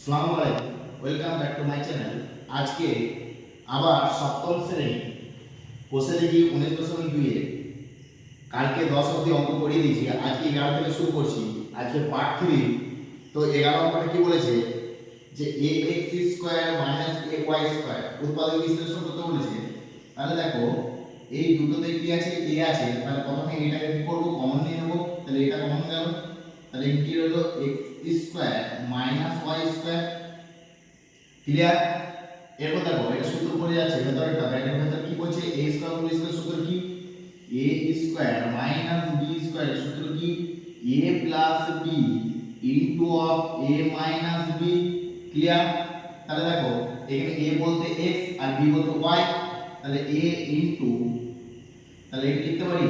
আসসালামু আলাইকুম welcome back to my channel. আজকে আবার সপ্তম শ্রেণি বসে দেখি উনিশ দশমিক দুইয়ে। কালকে দশ অব্দি অঙ্ক করিয়ে দিয়েছি, আজকে এগারো থেকে শুরু করছি, আজকে পার্ট থ্রি তো এগারো অঙ্কটা কি বলেছে? যে a x square minus a y square উৎপাদক বিশ্লেষণ করতে বলেছে। তাহলে দেখো, এই দুটোতে কি আছে? এ আছে। তাহলে প্রথমে এটাকে কি করব? কমন নিয়ে নেব। তাহলে এটা কমন গেল। তাহলে কি হলো? X square minus y square clear এরপর দেখো, এটা সূত্র পড়ে যাচ্ছে ভেতরটা ব্র্যাকেট ভেতর কি বলছে a স্কয়ার হোল স্কয়ার সূত্র কি? a square minus b square সূত্র কি? a plus b into of a minus b clear তাহলে দেখো, এখানে a বলতে x আর b বলতে y তাহলে a ইনটু তাহলে এটা লিখতে পারি?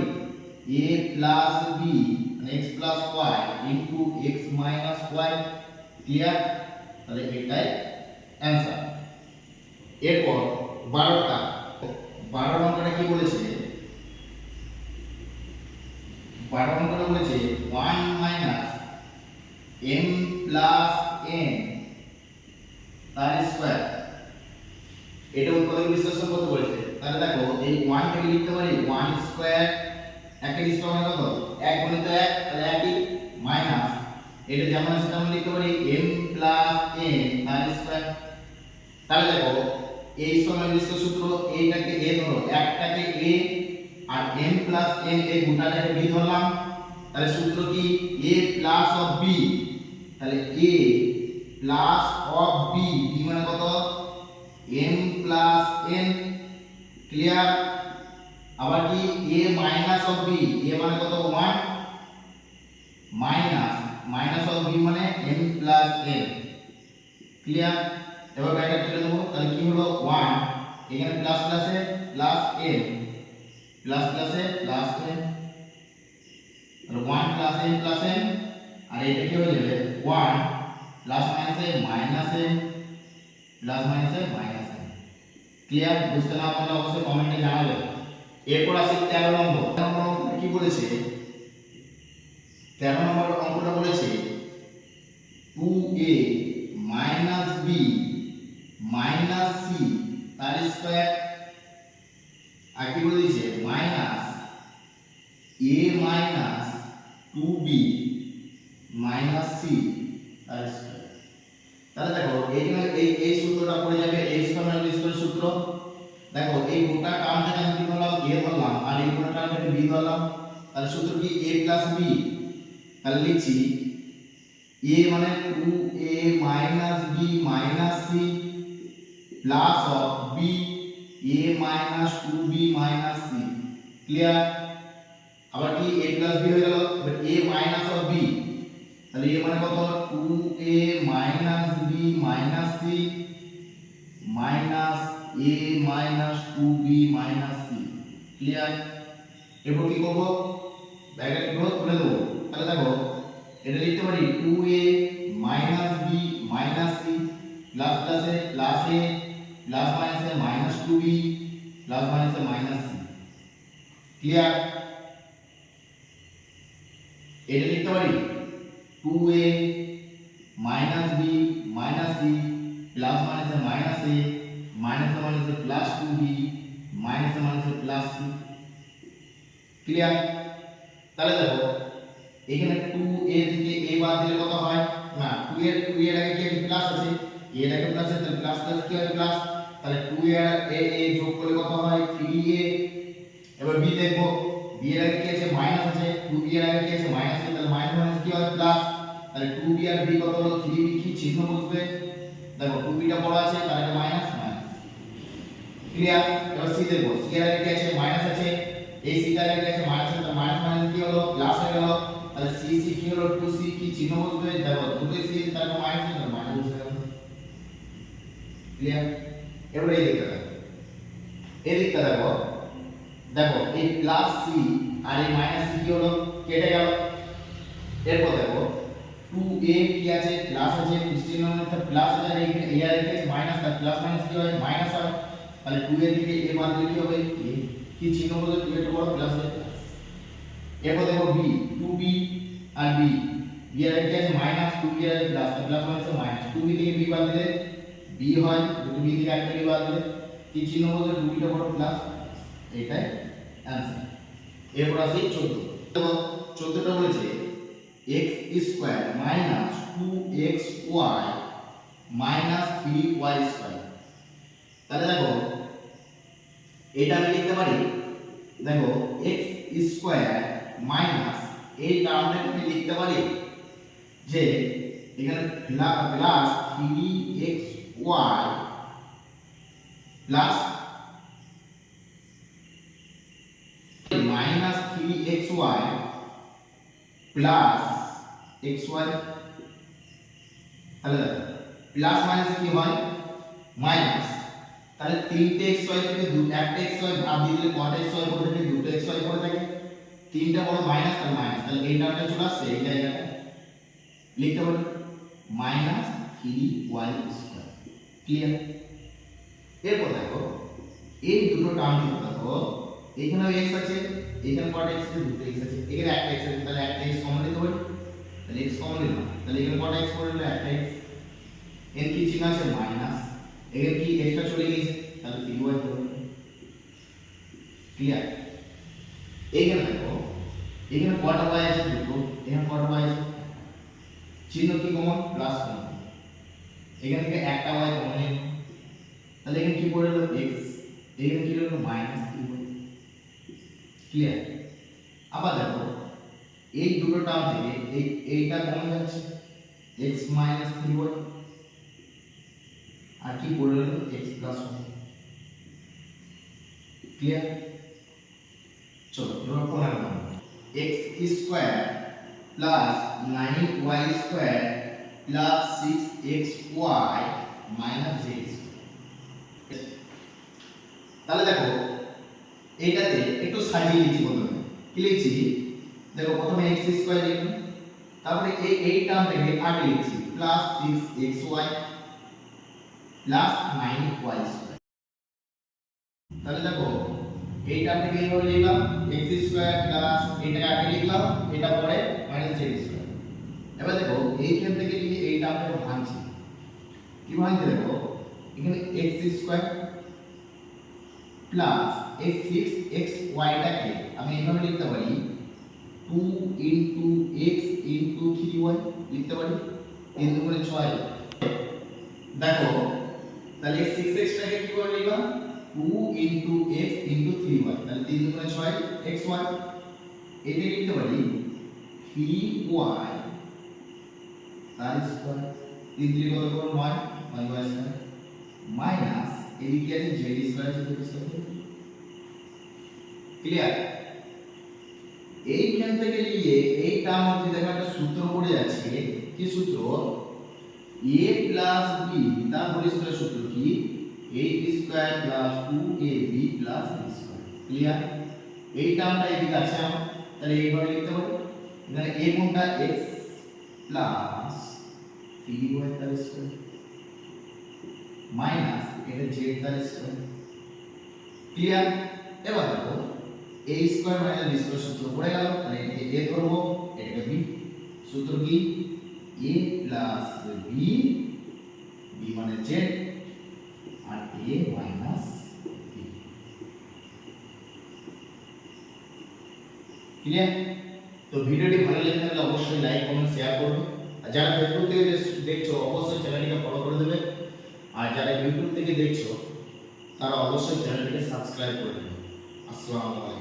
a plus b x plus y into x minus y clear তাহলে এটাই অ্যান্সার এরপর বারোটা, বারো নম্বরটা কি বলেছে? বারো নম্বরটা বলেছে one minus M plus N তার স্কোয়ার এটা উৎপাদক বিশ্লেষণ করতে বলেছে। তাহলে দেখো, এই ওয়ান থেকে লিখতে পারি ওয়ান স্কোয়ার একের স্কোয়ার মানে কত? এক গুণিত এক এটা যেমন আছে তেমন লিখতে পারি এম প্লাস এন তার স্কোয়ার তাহলে দেখো, এই সময় বিশ্ব সূত্র এইটাকে এ ধরো, একটাকে এ আর m প্লাস n, এই গোটাটাকে b ধরলাম। তাহলে সূত্র কি? a প্লাস অফ b তাহলে a plus of b b মানে কত? m প্লাস n ক্লিয়ার আবার কি? a minus of b, a মানে কত? 1 মাইনাস মাইনাস অফ b মানে m প্লাস n ক্লিয়ার এবার ব্র্যাকেট তুলে দেবো? তাহলে কি হলো? 1 এখানে প্লাস প্লাসে প্লাস n প্লাস প্লাসে প্লাস n তাহলে 1 প্লাস n প্লাস n, আর এটা কি হয়ে যাবে? 1 প্লাস মাইনাসে মাইনাস n প্লাস মাইনাসে মাইনাস n ক্লিয়ার বুঝতে না পারলে অবশ্যই কমেন্টে জানাবে। এরপর আসি 13 নম্বর। 13 নম্বর কি বলেছে? 13 নম্বর অঙ্কটা বলেছে 2a minus b minus c তার স্কয়ার আর কি বলে দিয়েছে? Minus a minus two b minus c তার স্কয়ার তাহলে দেখো, এইখানে এই এই সূত্রটা পড়ে যাবে a স্কয়ার মাইনাস স্কয়ার সূত্র। দেখো, এই গোটা টার্মটাকে আমি কি ধরলাম a ধরলাম আর এই গোটা টার্মটাকে b ধরলাম তাহলে সূত্র কি? A প্লাস b তাহলে লিখছি a মানে 2a minus b minus c plus of b a minus 2b minus c clear আবার কি a plus b হয়ে গেল a minus of b তাহলে a মানে কত 2a minus b minus c minus a minus 2b minus c clear এরপর কি করব ব্র্যাকেটগুলো তুলে দেবো তাহলে দেখো এটা লিখতে পারি 2a minus b minus c plus প্লাসে প্লাস a প্লাস মাইনাসে মাইনাস 2b প্লাস মাইনাসে মাইনাস c. ক্লিয়ার এটা লিখতে পারি 2a minus b minus c plus মাইনাসে মাইনাস a মাইনাসে মাইনাসে প্লাস 2b মাইনাসে মাইনাসে প্লাস c. ক্লিয়ার তাহলে দেখো, এখানে 2a থেকে a বাদ দিলে কত হয়? না 2 এর 2 এর আগে কি প্লাস আছে। A এর আগে প্লাস আছে, তাহলে প্লাস প্লাস কি হয় প্লাস তাহলে 2 এর a a যোগ করলে কত হয়? 3a এবার b দেখব। B এর আগে কি আছে? মাইনাস আছে। 2b এর আগে কি আছে? মাইনাস আছে। তাহলে মাইনাস মাইনাস কি হয়? প্লাস তাহলে 2b আর b কত হলো? 3b কি চিহ্ন বসবে? দেখো 2b টা বড় আছে আগে মাইনাস মাইনাস ক্লিয়ার এবার c দেখব। C এর আগে কি আছে? মাইনাস আছে। এই এর আছে মাইনাস আছে মাইনাস মাইনাস কি হলো? প্লাস হয়ে গেল। তাহলে সি সি কি হলো? টু সি কি চিহ্ন বসবে দেখো, দুটো সি তাহলে মাইনাস দিলে মাইনাস বসে গেল। ক্লিয়ার এবার এই দিকটা দেখো। এই দিকটা দেখো। দেখো, এই প্লাস সি আর এই মাইনাস সি কি হলো? কেটে গেল। এরপর দেখো টু এ কি আছে? প্লাস আছে চিহ্ন মধ্যে প্লাস আছে, আর এখানে এ আর এখানে মাইনাস তার প্লাস মাইনাস কি হয়? মাইনাস হয়। তাহলে টু এর দিকে এ বাদ দিলে কি হবে? কি চিহ্ন বলতে আর বি বি আগে কি আছে মাইনাস টু বি আগে প্লাস প্লাস মানে মাইনাস টু বি থেকে বি বাদ দিলে বি হয়, দুটো বি থেকে একটা বি বাদ দিলে কি চিহ্ন বলতে টু বিটা বড় প্লাস এটাই অ্যান্সার এরপর আসি চোদ্দ। চোদ্দটা বলেছে x square minus two x y minus three y square তাহলে দেখো, এটা আমি লিখতে পারি, দেখো এক্স স্কোয়ার মাইনাস এই টার্মটাকে আমি লিখতে পারি যে এখানে plus three x y plus minus three x y plus x y তাহলে প্লাস মাইনাস কি হয়? মাইনাস তাহলে তিনটে এক্স ওয়াই থেকে দু একটা এক্স ওয়াই ভাগ দিয়ে দিলে কটা এক্স ওয়াই পড়ে থাকে দুটো এক্স ওয়াই পড়ে থাকে। তিনটা বড় মাইনাস তাহলে মাইনাস তাহলে এই টার্মটা চলে আসছে এই জায়গাটা লিখতে পারি minus three y square clear এরপর দেখো এই দুটো টার্ম কিন্তু দেখো এখানে এক্স আছে এখানে কটা এক্স আছে দুটো এক্স আছে এখানে একটা এক্স আছে তাহলে একটা এক্স কমন নিতে পারি তাহলে এক্স কমন নিলাম তাহলে এখানে কটা এক্স পড়ল একটা এক্সের কি চিহ্ন আছে মাইনাস এখানে কি এক্সট্রা চলে গেছে তাহলে থ্রি ওয়াই পড়বে ক্লিয়ার এইখানে দেখো এখানে কটা ওয়াই আছে দুটো এখানে কটা ওয়াই আছে? চিহ্ন কি কমন? Plus common. এখান থেকে একটা ওয়াই কমন তাহলে এখানে কি পড়ে গেল? এক্স এখানে কি হলো? মাইনাস ওয়াই ক্লিয়ার আবার দেখো, এই দুটো টার্ম থেকে এই, এইটা কমন যাচ্ছে? x মাইনাস থ্রি ওয়াই আর কি পড়ে গেল? x প্লাস ক্লিয়ার চলো, এবার পনেরো নম্বর x y square plus six x y minus z তাহলে দেখো, এইটাতে একটু সাজিয়ে লিখছি প্রথমে। কি লিখছি? দেখো, প্রথমে x স্কয়ার লিখলাম তারপরে এই এই টার্মটাকে আগে লিখছি plus six x y plus nine y square তাহলে দেখো এই টার্মটাকে এইভাবে লিখলাম, x স্কয়ার প্লাস এটাকে আগে লিখলাম, এটা পরে মাইনাস জেড স্কয়ার এবার দেখো, এইখান থেকে যদি এই টার্মটাকে ভাঙছি, কি ভাঙছি দেখো? এখানে x স্কয়ার প্লাস এই সিক্স এক্স ওয়াইটাকে আমি এইভাবে লিখতে পারি two into x into three y লিখতে পারি? তিন দুগুণে ছয়। দেখো, তাহলে সিক্স এক্সটাকে কি করে লিখলাম? Two into x into three y তাহলে তিন দুগুণে ছয় এক্স ওয়াই এটা লিখতে পারি থ্রি ওয়াই তার স্কোয়ার তিন থ্রি কত করব? নয় নয় ওয়াই স্কোয়ার মাইনাস এদিকে আছে জেড স্কয়ার আছে জেড স্কয়ার ক্লিয়ার এইখান থেকে নিয়ে এই টার্ম অবধি দেখো একটা সূত্র পড়ে যাচ্ছে কি সূত্র? a প্লাস b, তার হোল সূত্র। Square plus 2ab plus b square clear এই টার্মটা এদিকে আছে আমার। তাহলে এইভাবে লিখতে পারি? এখানে a কোনটা? X প্লাস 3y তার স্কয়ার মাইনাস এটা z তার স্কয়ার ক্লিয়ার এবার দেখো, a square minus b square সূত্র পড়ে গেল। তাহলে এটাকে a ধরবো, এটাকে b সূত্র কি? A প্লাস b b মানে z আর a মাইনাস b ক্লিয়ার তো ভিডিওটি ভালো লেগে থাকলে অবশ্যই লাইক কমেন্ট শেয়ার করবে আর যারা ফেসবুক থেকে দেখছ, অবশ্যই চ্যানেলটিকে ফলো করে দেবে। আর যারা ইউটিউব থেকে দেখছ, তারা অবশ্যই চ্যানেলটিকে সাবস্ক্রাইব করে দেবে। আসসালামু আলাইকুম।